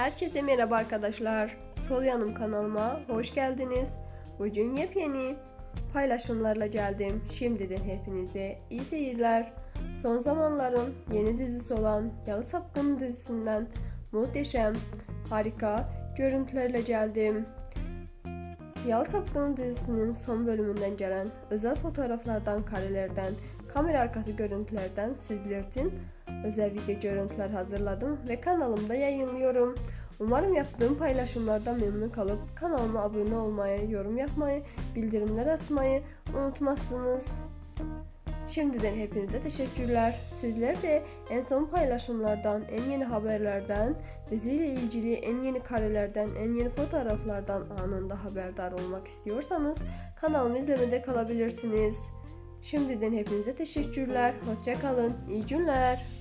Herkese merhaba arkadaşlar. Sol yanım kanalıma hoş geldiniz. Bugün yepyeni paylaşımlarla geldim. Şimdiden hepinize iyi seyirler. Son zamanların yeni dizisi olan Yalı Çapkını dizisinden muhteşem, harika görüntülerle geldim. Yalı Çapkını dizisinin son bölümünden gelen özel fotoğraflardan, karelerden, kamera arkası görüntülerden sizler için özel video görüntüler hazırladım ve kanalımda yayınlıyorum. Umarım yaptığım paylaşımlardan memnun kalıp kanalıma abone olmayı, yorum yapmayı, bildirimler açmayı unutmazsınız. Şimdiden hepinize teşekkürler. Sizler de en son paylaşımlardan, en yeni haberlerden, diziyle ilgili en yeni karelerden, en yeni fotoğraflardan anında haberdar olmak istiyorsanız kanalımı izlemede kalabilirsiniz. Şimdiden hepinize teşekkürler. Hoşça kalın. İyi günler.